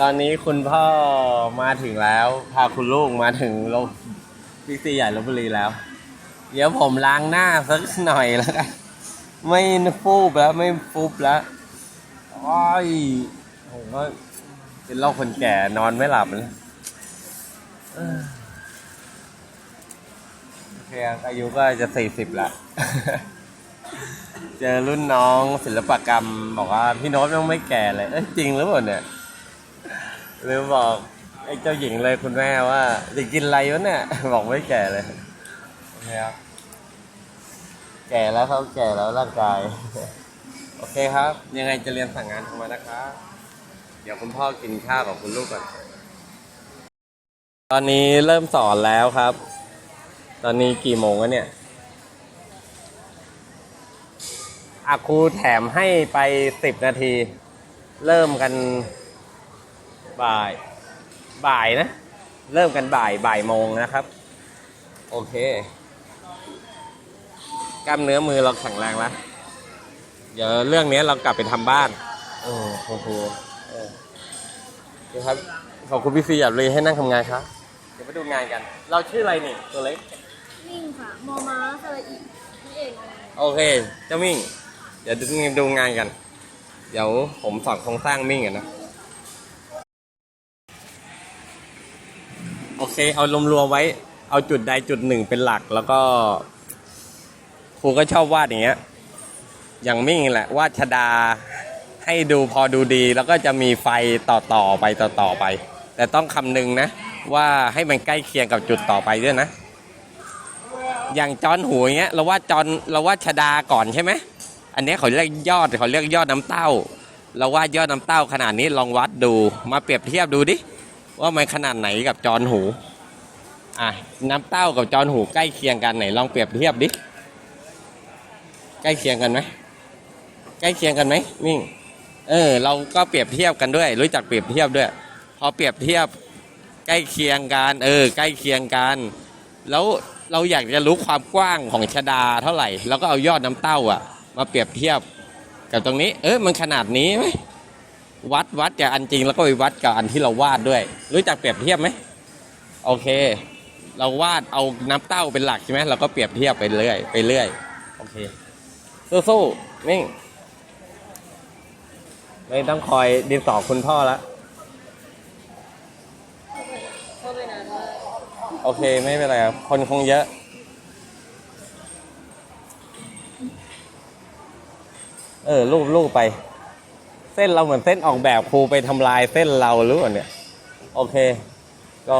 ตอนนี้คุณพ่อมาถึงแล้ว พาคุณลูกมาถึงโรงบิ๊กซีใหญ่ลบบุรีแล้ว เดี๋ยวผมล้างหน้าสักหน่อยแล้วกันไม่ฟูบแล้วไม่ฟูบแล้วโอ้ยผมก็เป็นโรคคนแก่นอนไม่หลับแล้วเอ้อโอเคอายุก็จะสี่สิบละเจอรุ่นน้องศิลปกรรม บอกว่าพี่โน้ตยังไม่แก่เลยเอ้ยจริงหรือเปล่าเนี่ย หรือบอกไอ้เจ้าหญิงเลยคุณแม่ว่าจะกินอะไรวะเนี่ย บอกไม่แก่เลยโอเคครับแก่แล้วเขาแก่แล้วร่างกาย โอเคครับ ยังไงจะเรียนสั่งงานเข้ามานะครับเดี๋ยวคุณพ่อกินข้าวกับคุณลูกก่อน ตอนนี้เริ่มสอนแล้วครับ ตอนนี้กี่โมงแล้วเนี่ยอาครูแถมให้ไปสิบนาที เริ่มกัน บ่ายบ่ายนะ เริ่มกันบ่ายบ่ายโมงนะครับ โอเค กล้ามเนื้อมือเราแข็งแรงแล้วเดี๋ยวเรื่องนี้เรากลับไปทำบ้านโอ้โหเออนี่ครับขอบคุณพี่ซีหยาบเลยให้นั่งทำงานครับเดี๋ยวไปดูงานกัน เราชื่ออะไรนี่ตัวเล็กนิ่งค่ะมอม้าสระอีนี่เองโอเคเจ้ามิ่ง เดี๋ยวดูงานกัน เดี๋ยวผมสอนโครงสร้างมิ่งกันนะ โอเค เอารวมๆไว้ เอาจุดใดจุดหนึ่งเป็นหลัก แล้วก็ ครูก็ชอบวาดอย่างเงี้ย อย่างมิ่งแหละวาดชดาให้ดูพอดูดี แล้วก็จะมีไฟต่อต่อไปต่อต่อไป แต่ต้องคำนึงนะ ว่าให้มันใกล้เคียงกับจุดต่อไปด้วยนะ อย่างจอนหูอย่างเงี้ยเราว่าจอนเราว่าชดาก่อนใช่ไหมอันนี้เขาเรียกยอดเขาเรียกยอดน้ำเต้า เราว่ายอดน้ำเต้าขนาดนี้ลองวัดดูมาเปรียบเทียบดูดิ ว่ามันขนาดไหนกับจอนหู อะน้ำเต้ากับจอนหูใกล้เคียงกันไหนลองเปรียบเทียบดิ ใกล้เคียงกันไหมใกล้เคียงกันไหมมิ่ง เออ เราก็เปรียบเทียบกันด้วย รู้จักเปรียบเทียบด้วย พอเปรียบเทียบใกล้เคียงกันเออ ใกล้เคียงกัน แล้วเราอยากจะรู้ความกว้างของชดาเท่าไหร่ แล้วก็เอายอดน้ำเต้าอะ มาเปรียบเทียบกับตรงนี้ เออมันขนาดนี้ไหม วัดวัดจากอันจริงแล้วก็ไปวัดกับอันที่เราวาดด้วย รู้จักเปรียบเทียบไหมโอเค เราวาดเอาน้ำเต้าเป็นหลักใช่ไหมเราก็เปรียบเทียบไปเรื่อยไปเรื่อยโอเคสู้ๆมิ่งไม่ต้องคอยดินสอคุณพ่อละโอเคไม่เป็นไรครับคนคงเยอะเออรูปรูปไป เส้นเราเหมือนเส้นออกแบบครูไปทำลายเส้นเราหรือเปล่าเนี่ย โอเค ก็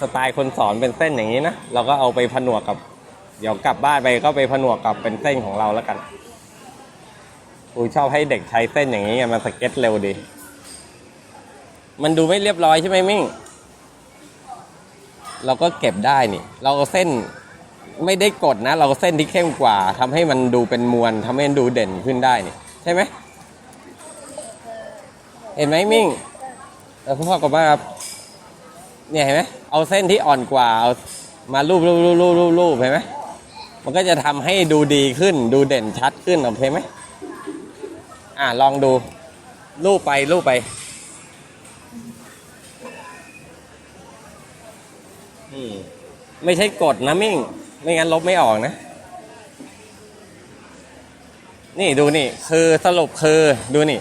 สไตล์คนสอนเป็นเส้นอย่างนี้นะ เราก็เอาไปผนวกกับ เดี๋ยวกลับบ้านไปก็ไปผนวกกับเป็นเส้นของเราแล้วกันครูชอบให้เด็กใช้เส้นอย่างนี้ไงมันสเก็ตเร็วดี มันดูไม่เรียบร้อยใช่ไหมมิ่ง เราก็เก็บได้นี่ เราเอาเส้นไม่ได้กดนะ เราเอาเส้นที่เข้มกว่าทำให้มันดูเป็นมวลทำให้มันดูเด่นขึ้นได้นี่ ใช่ไหม เห็นไหมมิ่งเออคุณพ่อกลับมาครับ เนี่ยเห็นไหมเอาเส้นที่อ่อนกว่าเอามารูปรูปรูปรูปรูปรูปเห็นไหมมันก็จะทำให้ดูดีขึ้น ดูเด่นชัดขึ้นโอเคไหมอะลองดู รูปไปรูปไปอืมไม่ใช่กดนะมิ่ง ไม่งั้นลบไม่ออกนะ นี่ดูนี่ คือสรุปคือดูนี่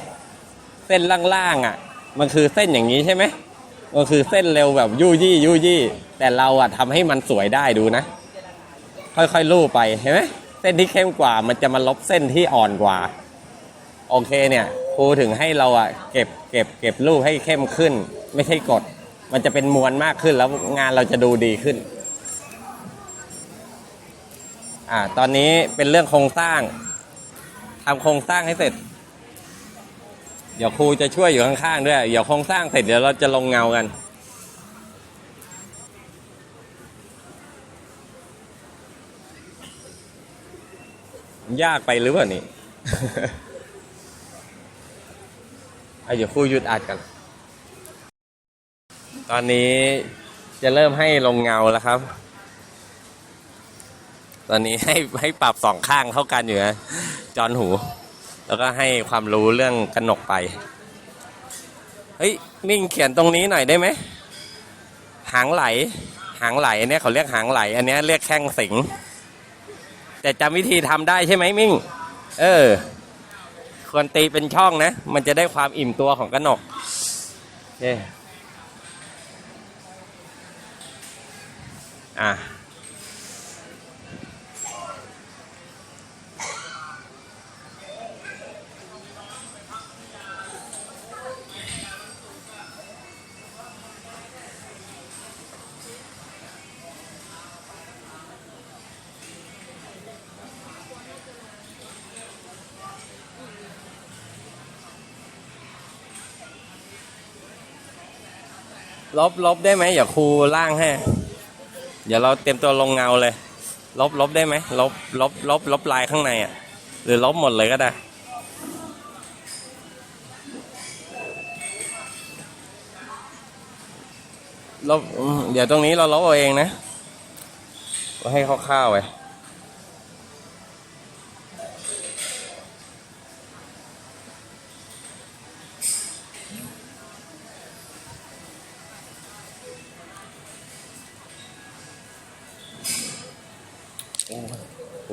เส้นล่างๆอะ มันคือเส้นอย่างนี้ใช่ไหมมันคือเส้นเร็วแบบยู่ยี่ยู่ยี่ แต่เราอะทำให้มันสวยได้ดูนะ ค่อยๆลู่ไปเห็นไหมเส้นที่เข้มกว่า มันจะมาลบเส้นที่อ่อนกว่า โอเคเนี่ยครูถึงให้เราอะเก็บเก็บเก็บรูปให้เข้มขึ้น ไม่ใช่กด มันจะเป็นมวลมากขึ้นแล้วงานเราจะดูดีขึ้นอ่าตอนนี้เป็นเรื่องโครงสร้างทำโครงสร้างให้เสร็จ เดี๋ยวครูจะช่วยอยู่ข้างๆด้วย เดี๋ยวโครงสร้างเสร็จเดี๋ยวเราจะลงเงากันยากไปหรือเปล่านี่เดี๋ยวครูหยุดอัดกัน ตอนนี้จะเริ่มให้ลงเงาแล้วครับ ตอนนี้ให้ให้ปรับสองข้างเท่ากันอยู่นะ จอนหู แล้วก็ให้ความรู้เรื่องกระหนกไปเฮ้ยมิ่งเขียนตรงนี้หน่อยได้ไหมหางไหล หางไหลเนี่ยเขาเรียกหางไหล อันนี้เรียกแข้งสิง แต่จำวิธีทำได้ใช่ไหมมิ่ง เออ ควรตีเป็นช่องนะ มันจะได้ความอิ่มตัวของกระหนกเอะ ลบลบได้ไหมอย่าครูล่างให้เดี๋ยวเราเตรียมตัวลงเงาเลย ลบลบได้ไหมลบลบลบลบลายข้างในอะ หรือลบหมดเลยก็ได้ลบเดี๋ยวตรงนี้เราลบเอาเองนะ ให้คร่าวๆไป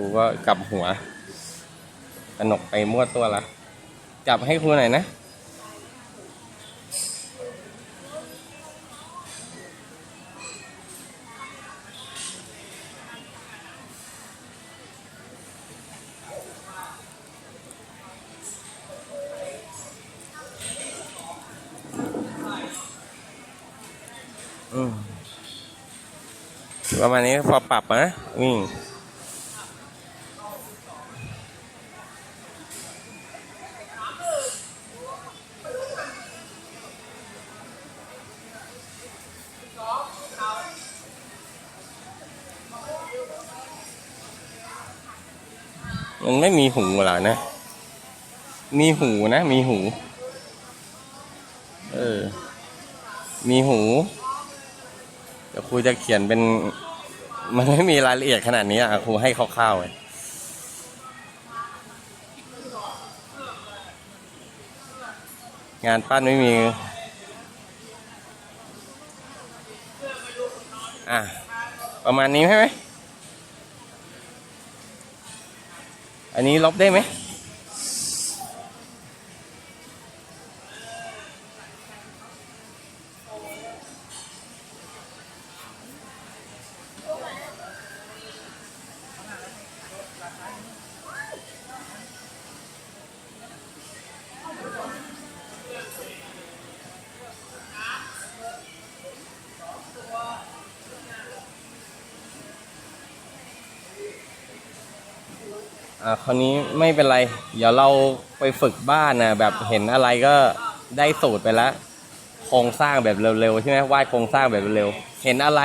รูก็กลับหัวกระหนกไปมั่วตัวละจับให้ครูหน่อยนะประมาณนี้พอปรับนะวิ่ง มันไม่มีหูเหรอนะ มีหูนะ มีหู เออ มีหู เดี๋ยวครูจะเขียนเป็น มันไม่มีรายละเอียดขนาดนี้อะครูให้คร่าวๆงานปั้นไม่มี อะ ประมาณนี้ใช่ไหม อันนี้ลบได้ไหม อ่าคราวนี้ไม่เป็นไร เดี๋ยวเราไปฝึกบ้านนะแบบเห็นอะไรก็ได้สูตรไปแล้วโครงสร้างแบบเร็วๆใช่ไหมวาดโครงสร้างแบบเร็วๆเห็นอะไร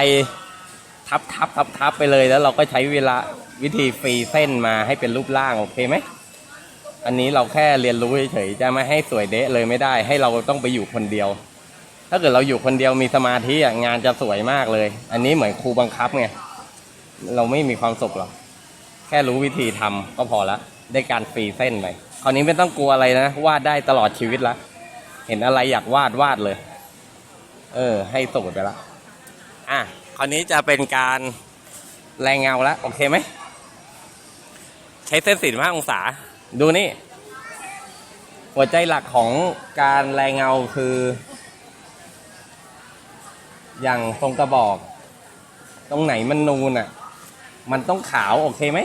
ทับทับทับทับไปเลยแล้วเราก็ใช้เวลาวิธีฟรีเส้นมาให้เป็นรูปร่างโอเคไหมอันนี้เราแค่เรียนรู้เฉยๆจะไม่ให้สวยเดะเลยไม่ได้ ให้เราต้องไปอยู่คนเดียว ถ้าเกิดเราอยู่คนเดียวมีสมาธิงานจะสวยมากเลย อันนี้เหมือนครูบังคับไงเราไม่มีความสุขหรอก แค่รู้วิธีทำก็พอละ ได้การฟรีเส้นไปคราวนี้ไม่ต้องกลัวอะไรนะ วาดได้ตลอดชีวิตละ เห็นอะไรอยากวาดวาดเลย เออ ให้สูตรไปละ อะคราวนี้จะเป็นการแรงเงาล้วโอเคไหม ใช้เส้นสีห้าองศา ดูนี่ หัวใจหลักของการแรงเงาคือ อย่างทรงกระบอก ตรงไหนมันนูนอะ มันต้องขาวโอเคไหม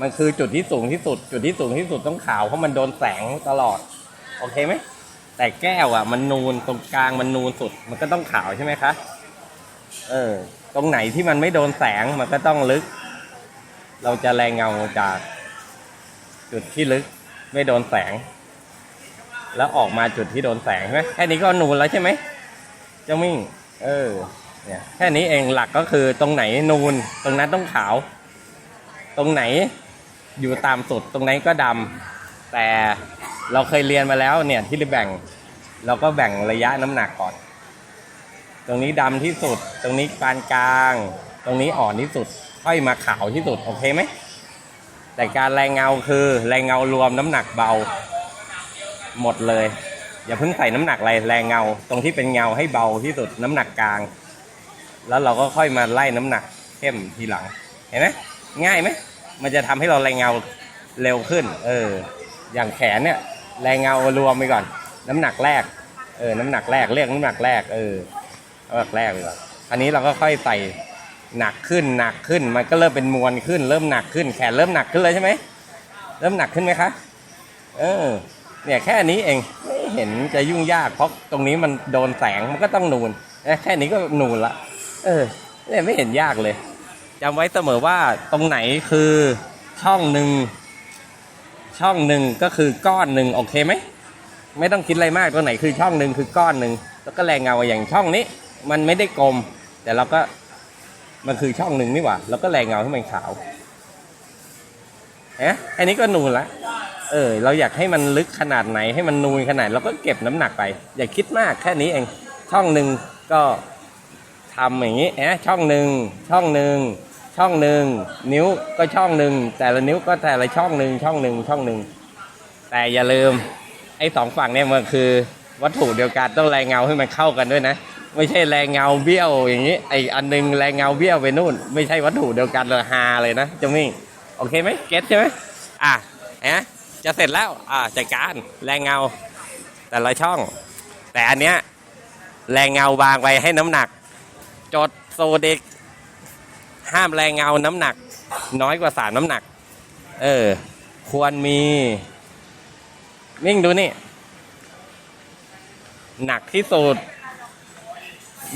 มันคือจุดที่สูงที่สุด จุดที่สูงที่สุดต้องขาวเพราะมันโดนแสงตลอด โอเคไหม แต่แก้วอะ มันนูนตรงกลางมันนูนสุด มันก็ต้องขาวใช่ไหมคะ เออ ตรงไหนที่มันไม่โดนแสงมันก็ต้องลึก เราจะแรงเงาจาก จุดที่ลึกไม่โดนแสง แล้วออกมาจุดที่โดนแสงใช่ไหมแค่นี้ก็นูนแล้วใช่ไหมเจ้ามิ่ง เออ เนี่ยแค่นี้เองหลักก็คือตรงไหนนูน ตรงนั้นต้องขาว ตรงไหนอยู่ตามสุดตรงไหนก็ดำแต่เราเคยเรียนมาแล้วเนี่ยที่แบ่งเราก็แบ่งระยะน้ำหนักก่อน ตรงนี้ดำที่สุด ตรงนี้ปานกลาง ตรงนี้อ่อนที่สุด ค่อยมาขาวที่สุดโอเคไหมแต่การแรงเงาคือแรงเงารวมน้ำหนักเบา หมดเลย อย่าเพิ่งใส่น้ำหนักอะไรแรงเงา ตรงที่เป็นเงาให้เบาที่สุดน้ำหนักกลาง แล้วเราก็ค่อยมาไล่น้ำหนักเข้มทีหลังเห็นไหม ง่ายไหมมันจะทำให้เราแรงเงาเร็วขึ้น เออ อย่างแขนเนี่ยแรงเงารวมไปก่อน น้ำหนักแรก เออน้ำหนักแรกเรียกน้ำหนักแรกเออน้ำหนักแรกไปก่อนอันนี้เราก็ค่อยใส่หนักขึ้นหนักขึ้น มันก็เริ่มเป็นมวลขึ้น เริ่มหนักขึ้น แขนเริ่มหนักขึ้นเลยใช่ไหมเริ่มหนักขึ้นไหมคะ เออ เนี่ยแค่นี้เองไม่เห็นจะยุ่งยากเพราะตรงนี้มันโดนแสงมันก็ต้องนูนแค่นี้ก็นูนละ เออเนี่ยไม่เห็นยากเลย จำไว้เสมอว่าตรงไหนคือช่องหนึ่งช่องหนึ่งก็คือก้อนหนึ่งโอเคไหมไม่ต้องคิดอะไรมากตรงไหนคือช่องหนึ่งคือก้อนหนึ่งแล้วก็แรงเงาอย่างช่องนี้ มันไม่ได้กลม แต่เราก็มันคือช่องหนึ่งนี่หว่าแล้วก็แรงเงาให้มันขาวเอ๊ะอันนี้ก็นูนละเออ เราอยากให้มันลึกขนาดไหนให้มันนูนขนาดเราก็เก็บน้ำหนักไป อย่าคิดมากแค่นี้เองช่องหนึ่งก็ทำอย่างนี้นะช่องหนึ่งช่องหนึ่ง ช่องหนึ่งนิ้วก็ช่องหนึ่งแต่ละนิ้วก็แต่ละช่องหนึ่งช่องหนึ่งช่องหนึ่งแต่อย่าลืมไอ้สองฝั่งเนี่ยมันคือวัตถุเดียวกันต้องแรงเงาให้มันเข้ากันด้วยนะ ไม่ใช่แรงเงาเบี้ยวอย่างนี้ไอ้อันหนึงแรงเงาเบี้ยวไปนู่น ไม่ใช่วัตถุเดียวกันเลยฮาเลยนะจมิ่งโอเคไหมเก็ตใช่ไหมอะเอะจะเสร็จแล้วอ่าจัดการแรงเงาแต่ละช่อง แต่อันเนี้ยแรงเงาบางไปให้น้ำหนัก จดโซเด็ก ห้ามแรงเงาน้ำหนัก น้อยกว่าสามน้ำหนัก เออ ควรมี นิ่งดูนี่ หนักที่สุด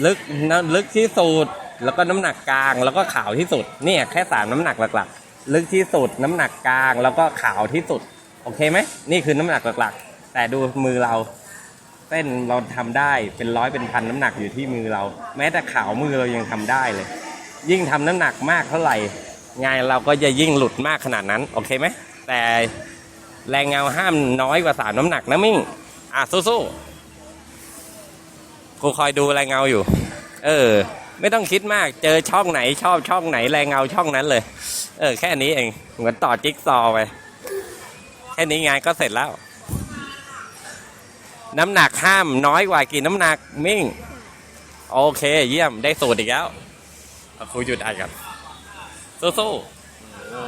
ลึกน้ำลึกที่สุด แล้วก็น้ำหนักกลาง แล้วก็ขาวที่สุด เนี่ยแค่สามน้ำหนักหลักๆ ลึกที่สุด น้ำหนักกลาง แล้วก็ขาวที่สุด โอเคไหม นี่คือน้ำหนักหลักๆ แต่ดูมือเราเส้นเราทำได้เป็นร้อยเป็นพันน้ำหนักอยู่ที่มือเรา แม้แต่ขาวมือเรายังทำได้เลย ยิ่งทำน้ำหนักมากเท่าไหร่ งานเราก็จะยิ่งหลุดมากขนาดนั้น โอเคไหม แต่แรงเงาห้ามน้อยกว่าสามน้ำหนักนะมิ่ง อะสู้ๆครูคอยดูแรงเงาอยู่ เออ ไม่ต้องคิดมาก เจอช่องไหนชอบช่องไหนแรงเงาช่องนั้นเลย เออ แค่นี้เอง เหมือนต่อจิ๊กซอว์ไป แค่นี้งานก็เสร็จแล้ว น้ำหนักห้ามน้อยกว่ากี่น้ำหนักมิ่ง โอเค เยี่ยมได้สูตรอีกแล้ว ครูหยุดอ่านกันสู้ๆโอ้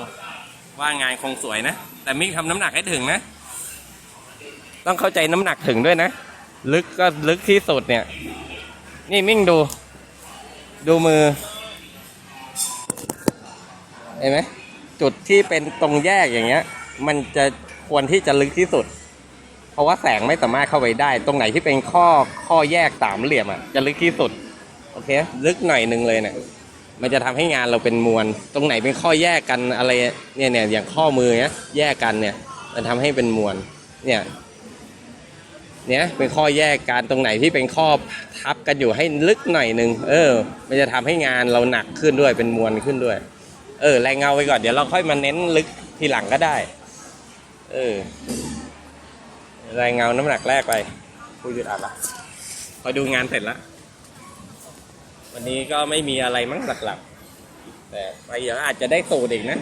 ว่างานคงสวยนะ แต่มิ่งทำน้ำหนักให้ถึงนะ ต้องเข้าใจน้ำหนักถึงด้วยนะ ลึกก็ลึกที่สุดเนี่ย นี่มิ่งดู ดูมือ เห็นไหมจุดที่เป็นตรงแยกอย่างเงี้ย มันจะควรที่จะลึกที่สุด เพราะว่าแสงไม่สามารถเข้าไปได้ ตรงไหนที่เป็นข้อข้อแยกสามเหลี่ยมอะจะลึกที่สุด โอเค ลึกหน่อยหนึ่งเลยเนี่ย มันจะทำให้งานเราเป็นมวล ตรงไหนเป็นข้อแยกกันอะไรเนี่ยเนี่ยอย่างข้อมือเนี้ยแยกกันเนี่ย มันทำให้เป็นมวล เนี่ย เนี่ยเป็นข้อแยกกันตรงไหนที่เป็นข้อทับกันอยู่ให้ลึกหน่อยหนึ่งเออ มันจะทำให้งานเราหนักขึ้นด้วยเป็นมวลขึ้นด้วย เออแรงเงาไปก่อนเดี๋ยวเราค่อยมาเน้นลึกทีหลังก็ได้ เออรายเงาน้ำหนักแรกไปคุยหยุดอัดละพอดูงานเสร็จแล้ว วันนี้ก็ไม่มีอะไรมั้งหลักๆ แต่ไปเดี๋ยวอาจจะได้สูตรอีกนะ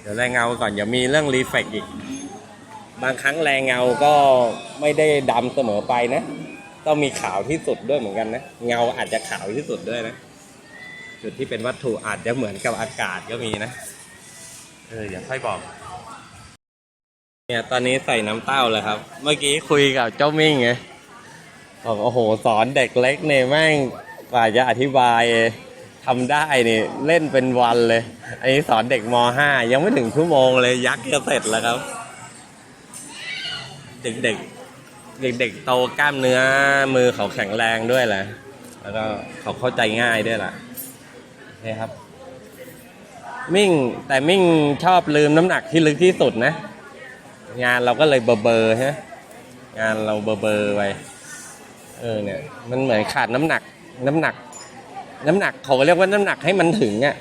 เดี๋ยวแรงเงาก่อนอย่ามีเรื่องรีเฟกอีก บางครั้งแรงเงาก็ไม่ได้ดำเสมอไปนะ ต้องมีขาวที่สุดด้วยเหมือนกันนะ เงาอาจจะขาวที่สุดด้วยนะ จุดที่เป็นวัตถุอาจจะเหมือนกับอากาศก็มีนะ เอออย่าค่อยบอกเนี่ยตอนนี้ใส่น้ำเต้าแล้วครับ เมื่อกี้คุยกับเจ้ามิ่งไง บอกโอ้โห สอนเด็กเล็กเนี่ยแม่งกว่าจะอธิบายทำได้นี่เล่นเป็นวันเลย อันนี้สอนเด็กม .5 ยังไม่ถึงชั่วโมงเลยยักษ์จะเสร็จแล้วครับ เด็กๆเด็กๆโตกล้ามเนื้อมือเขาแข็งแรงด้วยแหละแล้วก็เขาเข้าใจง่ายด้วยล่ะโอเคครับ มิ่งแต่มิ่งชอบลืมน้ำหนักที่ลึกที่สุดนะ งานเราก็เลยเบอร์เบอร์ฮะงานเราเบอร์เบอร์ไป เออเนี่ยมันเหมือนขาดน้ำหนัก น้ำหนัก น้ำหนักเขาเรียกว่าน้ำหนักให้มันถึงอะ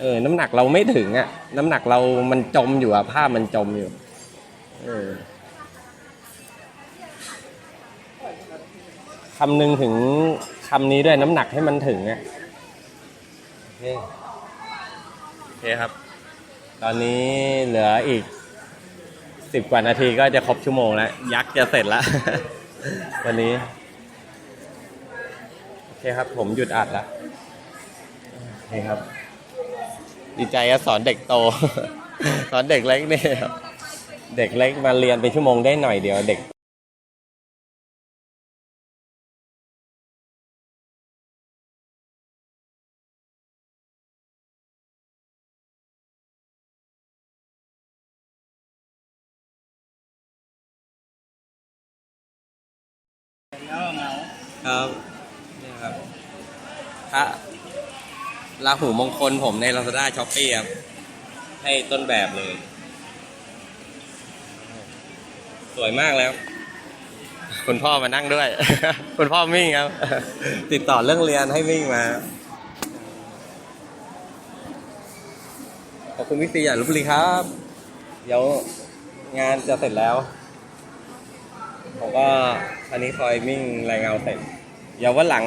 เออ น้ำหนักเราไม่ถึงอะ น้ำหนักเรามันจมอยู่อะผ้ามันจมอยู่เออคำนึงถึงคำนี้ด้วยน้ำหนักให้มันถึงอะโอเคโอเคครับ ตอนนี้เหลืออีกสิบกว่านาทีก็จะครบชั่วโมงแล้ว ยักษ์จะเสร็จแล้ว วันนี้โอ เคครับ ผมหยุดอัดแล้วโอเคครับ ดีใจอะสอนเด็กโต สอนเด็กเล็กเนี่ยเด็กเล็กมาเรียนเป็นชั่วโมงได้หน่อยเดียวเด็ก ราหูมงคลผมใน Lazada s h o p ปี้ครับ ให้ต้นแบบเลย สวยมากแล้ว คุณพ่อมานั่งด้วย คุณพ่อมิ่งครับ ติดต่อเรื่องเรียนให้มิ่งมา ขอบคุณวิตีอย่าลุบลีครับ เดี๋ยวงานจะเสร็จแล้ว ผมก็อันนี้คอยมิ่งรายเงาเสร็จ เดี๋ยววันหลัง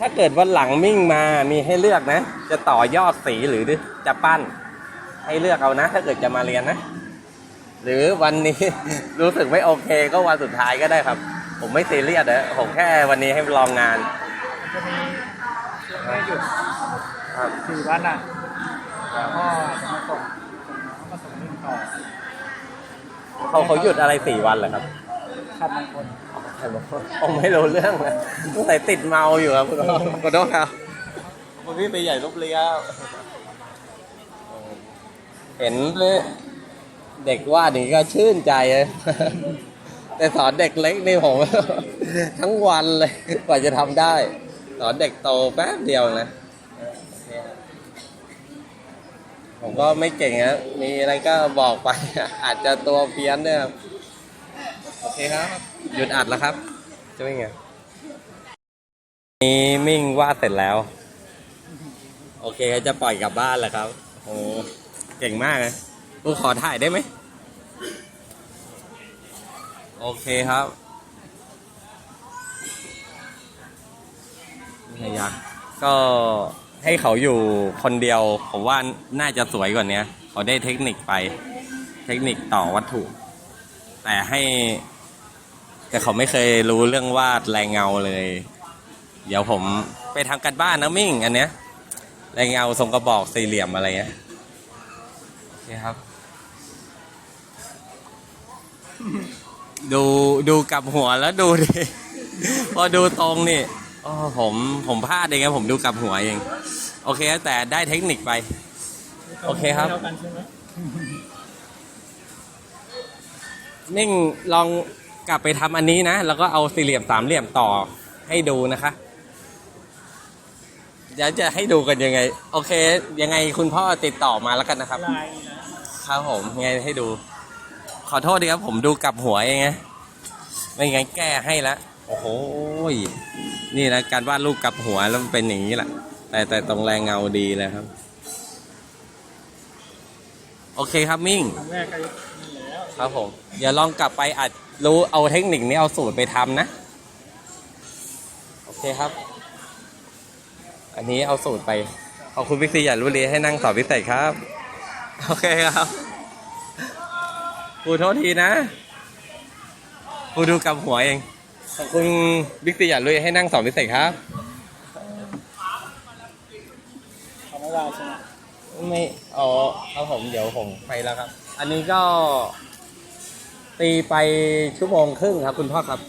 ถ้าเกิดวันหลังมิ่งมามีให้เลือกนะ จะต่อยอดสีหรือจะปั้น ให้เลือกเอานะ ถ้าเกิดจะมาเรียนนะ หรือวันนี้รู้สึกไม่โอเคก็วันสุดท้ายก็ได้ครับ ผมไม่ซีเรียสนะผมแค่วันนี้ให้ลองงานจะมีช่วงไม่หยุดครับสี่วันอะแล้วก็จะมาส่งน้องมาส่งนึ่งต่อเขาเขาหยุดอะไรสี่วันเหรอครับขัดมงคล ผมไม่รู้เรื่องนะตั้งแต่ติดเมาอยู่ครับคุณพ่อขอโทษครับคุณพี่ไปใหญ่ลบเลียวเห็นเด็กวาดนี่ก็ชื่นใจเลยแต่สอนเด็กเล็กนี่ผม ทั้งวันเลยกว่าจะทำได้ สอนเด็กโตแป๊บเดียวนะผมก็ไม่เก่งนะมีอะไรก็บอกไป อาจจะตัวเพี้ยนเนี่ยครับโอเคครับ หยุดอัดแล้วครับ จะเป็นไงนี่มิ่งวาดเสร็จแล้ว โอเคจะปล่อยกลับบ้านแล้วครับ โอ้เก่งมากเลยกูขอถ่ายได้ไหม โอเคครับนี่ยักก็ให้เขาอยู่คนเดียว ผมว่าน่าจะสวยกว่านี้เขาได้เทคนิคไป เทคนิคต่อวัตถุ แต่ให้ แต่เขาไม่เคยรู้เรื่องวาดแรงเงาเลย เดี๋ยวผมไปทำกันบ้านนะมิ่ง อันเนี้ยแรงเงาทรงกระบอกสี่เหลี่ยมอะไรเงี้ยโอเคครับ ดูดูกลับหัวแล้วดูดิพอดูตรงนี่อ๋อผมผมพลาดเองครับผมดูกลับหัวเอง โอเคครับแต่ได้เทคนิคไป โอเคครับเดียวกันใช่ไหมนิ่งลอง กลับไปทำอันนี้นะ แล้วก็เอาสี่เหลี่ยมสามเหลี่ยมต่อให้ดูนะคะเดี๋ยวจะให้ดูกันยังไง โอเค ยังไงคุณพ่อติดต่อมาแล้วกันนะครับ ครับผมยังไงให้ดู ขอโทษดีครับ ผมดูกลับหัวเองไงไม่งั้นแก้ให้ละโอ้โหนี่นะการวาดรูปกลับหัวแล้วมันเป็นอย่างนี้แหละแต่แต่ตรงแรงเงาดีเลยครับ โอเคครับมิ่งครั้งครับผมเดี๋ยวลองกลับไปอาจ รู้เอาเทคนิคนี้เอาสูตรไปทำนะ โอเคครับ อันนี้เอาสูตรไป ขอบคุณพิกซีอย่ารู้เลยให้นั่งสอนพิเศษครับ โอเคครับครูโทษทีนะครูดูกับหัวเอง ขอบคุณบิ๊กซีอย่ารู้ให้นั่งสอนพิเศษครับทำไม่ได้ใช่ไหมไม่อ๋อครับผมเดี๋ยวผมไปแล้วครับ อันนี้ก็ ตีไปชั่วโมงครึ่งครับ คุณพ่อครับ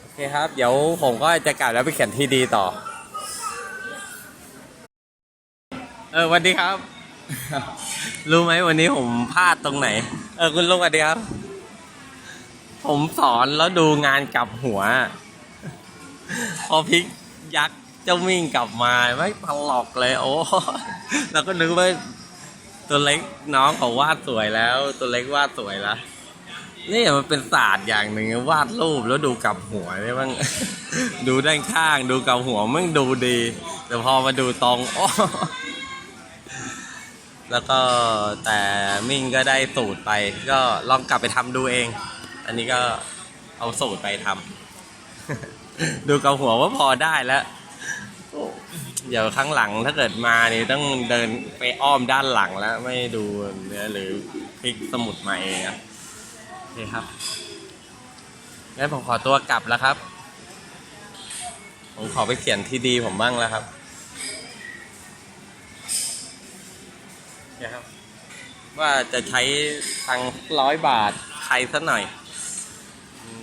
โอเคครับ เดี๋ยวผมก็จะกลับแล้วไปเขียนทีดีต่อ เออวันดีครับ รู้ไหมวันนี้ผมพลาดตรงไหน เออคุณลุงสวัสดีครับ ผมสอนแล้วดูงานกลับหัว พอพลิกยักษ์เจ้ามิ่งกลับมาไม่ตลกเลย โอ้ แล้วก็นึกว่า ตัวเล็กน้องเขาวาดสวยแล้ว ตัวเล็กวาดสวยแล้วนี่มันเป็นศาสตร์อย่างหนึ่งวาดรูปแล้วดูกลับหัวเนี่ยมันดูด้านข้างดูกลับหัวมันดูดี แต่พอมาดูตรงโอ้แล้วก็แต่มิ่งก็ได้สูตรไป ก็ลองกลับไปทำดูเอง อันนี้ก็เอาสูตรไปทำดูกับหัวว่าพอได้แล้ว เดี๋ยวข้างหลังถ้าเกิดมานี่ต้องเดินไปอ้อมด้านหลังแล้วไม่ดูเนื้อหรือพลิกสมุดมาเองอะโอเคครับงั้นผมขอตัวกลับแล้วครับ ผมขอไปเขียนที่ดีผมบ้างแล้วครับนะครับ ว่าจะใช้ทางร้อยบาทใครสักหน่อย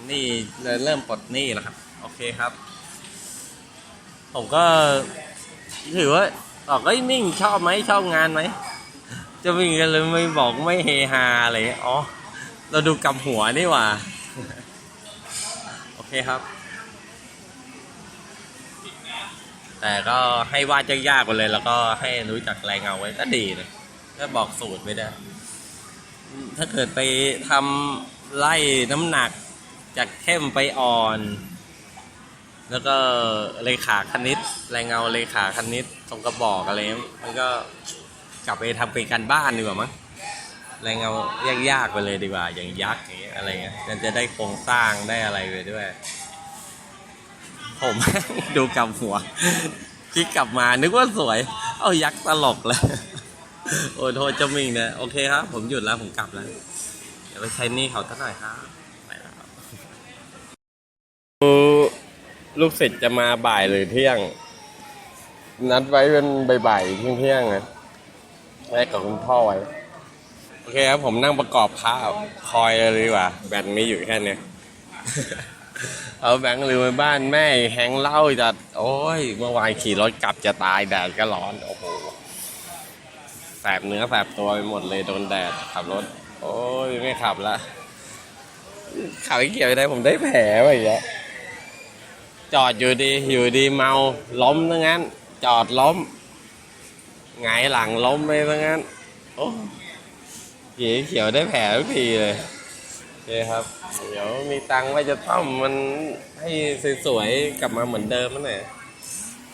นี่เริ่มปลดหนี้แล้วครับ โอเคครับ ผมก็ ถือว่าออกก็นิ่งชอบไหมชอบงานไหมจะมีกันเลยไม่บอกไม่เฮฮาอะไรเงี้ยอ๋อเราดูกำหัวนี่หว่า โอเคครับ แต่ก็ให้วาดยากๆไปเลย แล้วก็ให้รู้จักแรงเงาไว้ก็ดีเลยก็บอกสูตรไม่ได้ ถ้าเกิดไปทำไล่น้ำหนักจากเข้มไปอ่อน แล้วก็เลขาคณิตแรงเงาเลขาคณิตตรงกระบอกอะไรมันก็กลับไปทำเป็นการบ้านดีกว่ามั้งแรงเงายากๆไปเลยดีกว่า อย่างยักษ์อย่างเงี้ยอะไรเงี้ยมันจะได้โครงสร้างได้อะไรไปด้วย ผม ดูกำหัวที่กลับมานึกว่าสวย เอายักษ์ตลกเลยโอ้โทษเจ้ามิงเนี่ยโอเคครับ ผมหยุดแล้วผมกลับแล้ว เดี๋ยวไปใช้นี่เขาสักหน่อยครับไปแล้วครับ ลูกศิษย์จะมาบ่ายหรือเที่ยง นัดไว้เป็นบ่ายๆเที่ยงๆนะแม่กับคุณพ่อไว้ โอเคครับผมนั่งประกอบพระคอยเลยดีกว่า แบตมีอยู่แค่เนี้ย เอาแบงค์ลืมไว้บ้านแม่แฮงเหล่าจัดโอ้ย เมื่อวานขี่รถกลับจะตายแดดก็ร้อน โอ้โหแสบเนื้อแสบตัวไปหมดเลยโดนแดดขับรถ โอ้ย ไม่ขับละขับไม่เกี่ยวได้ผมได้แผลไปอีกแล้ว จอดอยู่ดีอยู่ดีเมาล้มทั้งนั้น จอดล้มหงายหลังล้มไปทั้งนั้น โอ้เขียวเขียวได้แผลทุกทีเลยโอเคครับ เดี๋ยวมีตังค์ว่าจะต้อมมันให้สวยๆกลับมาเหมือนเดิมนั่นแหละ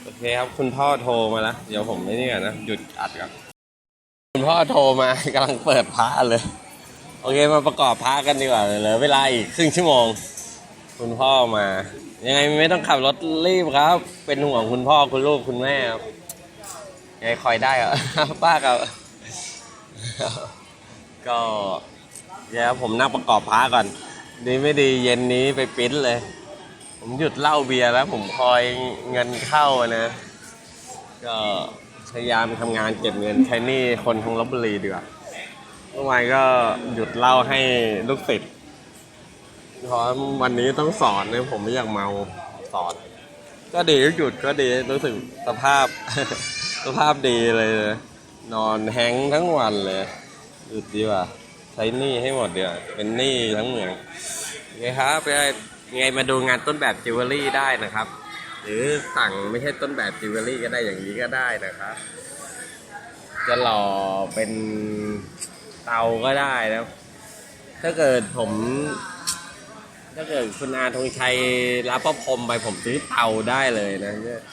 โอเคครับ คุณพ่อโทรมาแล้วเดี๋ยวผมไม่นี่ก่อนนะหยุดอัดก่อนคุณพ่อโทรมากำลังเปิดพระเลย โอเคมาประกอบพระกันดีกว่าเหลือเวลาอีกครึ่งชั่วโมง คุณพ่อมา ยังไงไม่ต้องขับรถรีบครับ เป็นห่วงคุณพ่อคุณลูกคุณแม่ครับยังไงคอยได้เหรอป้าครับ ก็เดี๋ยวผมนั่งประกอบพระก่อน ดีไม่ดีเย็นนี้ไปปิ้นเลย ผมหยุดเหล้าเบียร์แล้ว ผมคอยเงินเข้านะ ก็พยายามทำงานเก็บเงินใช้หนี้คนของลบบุรีดีกว่าเมื่อวานก็หยุดเหล่าให้ลูกศิษย์ เพราะวันนี้ต้องสอนเนี่ยผมไม่อยากเมาสอน ก็ดีหยุดก็ดีรู้สึกสภาพ สภาพดีเลย นอนแฮงทั้งวันเลยหยุดดีกว่าใช้หนี้ให้หมดเดี๋ยวเป็นหนี้ทั้งเมืองโอเคครับไปไงมาดูงานต้นแบบจิวเวลรี่ได้นะครับ หรือสั่งไม่ใช่ต้นแบบจิวเวลรี่ก็ได้อย่างนี้ก็ได้นะครับ จะหล่อเป็นเตาก็ได้นะถ้าเกิดผม ถ้าเกิดคุณอาธงชัยรับประพรมไปผมซื้อเตาได้เลยนะเนี่ย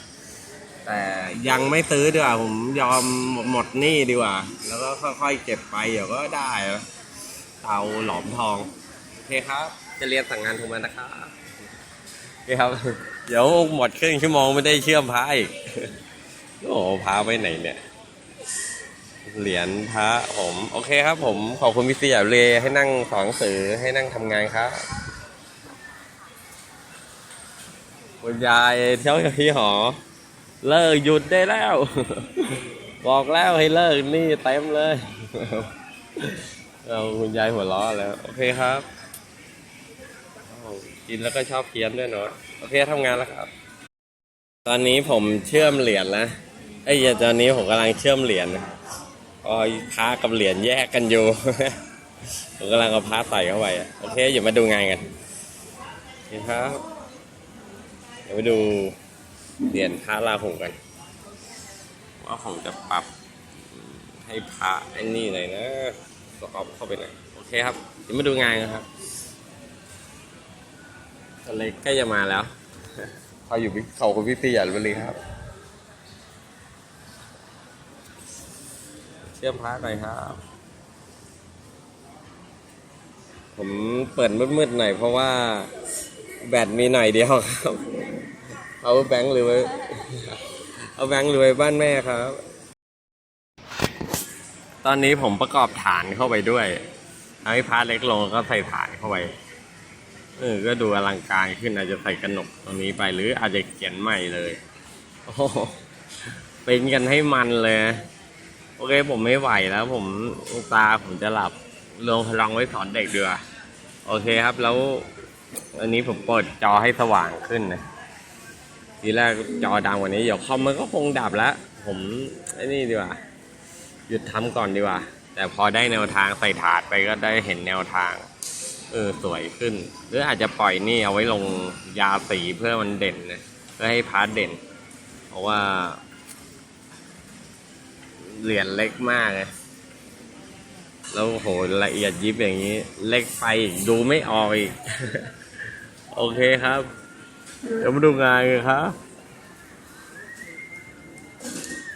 แต่ยังไม่ซื้อดีกว่าผมยอมหมดหนี้ดีกว่า แล้วก็ค่อยๆเก็บไปเดี๋ยวก็ได้ เตาหลอมทองโอเคครับ จะเรียนสั่งงานโทรมานะครับโอเคครับ เดี๋ยวหมดครึ่งชั่วโมงไม่ได้เชื่อมพระอีกโอ้โหพระไปไหนเนี่ยเหรียญพระผม โอเคครับผมขอบคุณพี่เสียเลให้นั่งสอนหนังสือให้นั่งทำงานครับ คุณยายเที่ยวกับพี่หอ เลิกหยุดได้แล้ว บอกแล้วให้เลิกนี่เต็มเลยเราคุณยายหัวล้อแล้ว โอเคครับกินแล้วก็ชอบเพี้ยนด้วยเนาะโอเคทำงานแล้วครับ ตอนนี้ผมเชื่อมเหรียญแล้วไอ้ยตอนนี้ผมกำลังเชื่อมเหรียญอ๋อพระกับเหรียญแยกกันอยู่ผมกำลังเอาพระใส่เข้าไปโอเคอย่ามาดูงานกันนี่ครับ ดี๋ยวไปดูเหรียญพระราหูกัน ว่าผมจะปรับให้พระไอ้นี่หน่อยนะสอบเข้าไปหน่อยโอเคครับเดี๋ยวมาดูงานกันครับตัวเล็กใกล้จะมาแล้วเขาอยู่พิเขากับพี่ตีหยันบุรีครับ เชื่อมพระหน่อยครับ ผมเปิดมืดๆหน่อยเพราะว่าแบตมีหน่อยเดียวครับ เอาแบงค์หรือไว้ เอาแบงค์รวยบ้านแม่ครับ ตอนนี้ผมประกอบฐานเข้าไปด้วยเอาให้พาร์ทเล็กลงแล้วก็ใส่ฐานเข้าไป เออ ก็ดูอลังการขึ้นอาจจะใส่กระหนกตรงนี้ไปหรืออาจจะเขียนใหม่เลย โอ้โหเป็นกันให้มันเลย โอเคผมไม่ไหวแล้ว ผมตาผมจะหลับลงพลังไว้สอนเด็กเดีกว่าโอเคครับแล้ว อันนี้ผมเปิดจอให้สว่างขึ้นนะ ทีแรกจอดังกว่านี้เดี๋ยวคอมมันก็คงดับแล้ว ผมไอ้นี่ดีกว่า หยุดทำก่อนดีกว่า แต่พอได้แนวทางใส่ถาดไปก็ได้เห็นแนวทาง เออสวยขึ้น หรืออาจจะปล่อยนี่เอาไว้ลงยาสีเพื่อมันเด่นนะเพื่อให้พาร์ทเด่น เพราะว่า เหรียญเล็กมากเลยแล้วโหละเอียดยิบอย่างนี้ เล็กไปดูไม่ออกอีก โอเคครับ เดี๋ยวมาดูงานกันครับ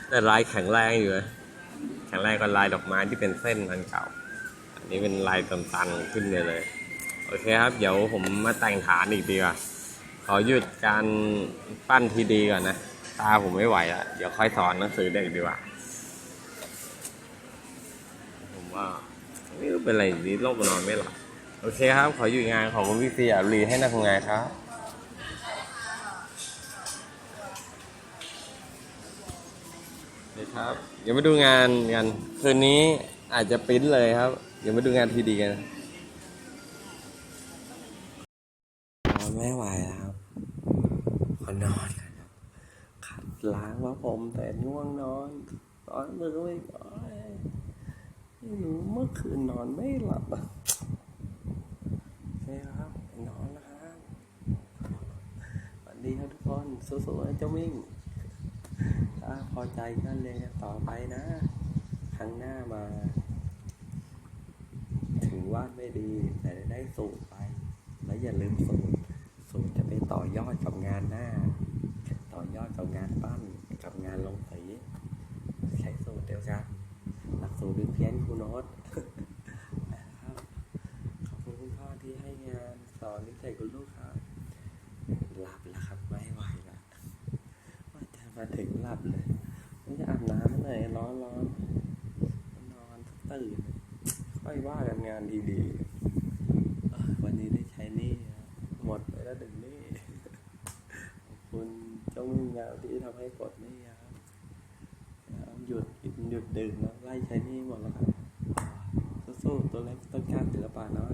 แต่ลายแข็งแรงอยู่นะแข็งแรงกว่าลายดอกไม้ที่เป็นเส้นอันเก่า อันนี้เป็นลายตันๆขึ้นเลยเลย โอเคครับ เดี๋ยวผมมาแต่งฐานอีกดีกว่า ขอหยุดการปั้นทีดีก่อนนะ ตาผมไม่ไหวแล้วเดี๋ยวค่อยสอนหนังสือเด็กดีกว่า ผมว่าไม่รู้เป็นอะไรดีโรคนอนไม่หลับ โอเคครับ ขอหยุดงานขอบคุณพี่ซีอารีให้นักทำงานครับ ครับ เดี๋ยวมาดูงานกันคืนนี้อาจจะปริ้นเลยครับ เดี๋ยวมาดูงานทีดีกันนอนไม่ไหวแล้วครับขอนอนขัดล้างว่าผมแต่ง่วงนอนตอนมือไม่ก่อยไม่รู้เมื่อคืนนอนไม่หลับอะโอเครับนอนนะครับสวัสดีครับทุกคนสู้ๆเจ้ามิ่ง ถ้าพอใจก็เรียนกันต่อไปนะครั้งหน้ามา ถึงวาดไม่ดีแต่ได้สูตรไป แล้วอย่าลืมสูตรสูตรจะไปต่อยอดกับงานหน้า ต่อยอดกับงานปั้นกับงานลงสีใช้สูตรเดียวกันหลักสูตรวิเพี้ยนครูโน้ต นะครับขอบคุณคุณพ่อที่ให้งานสอนนิสัยคุณลูกครับหลับแล้วครับไม่ไหวแล้ว ว่าจะมา ถึงหลับเลยไม่จะอาบน้ำเลยร้อนร้อนนอนตื่น ค่อยว่ากันงานดีๆ วันนี้ได้ใช้นี่หมดไปแล้วถึงนี่ขอบคุณเจ้ามืองานที่ทำให้กดนี่ครับหยุดกินหยุดดื่มแล้วไล่ใช้นี่หมดแล้วครับสู้ๆตัวเล็กต้นกล้าศิลปะน้อย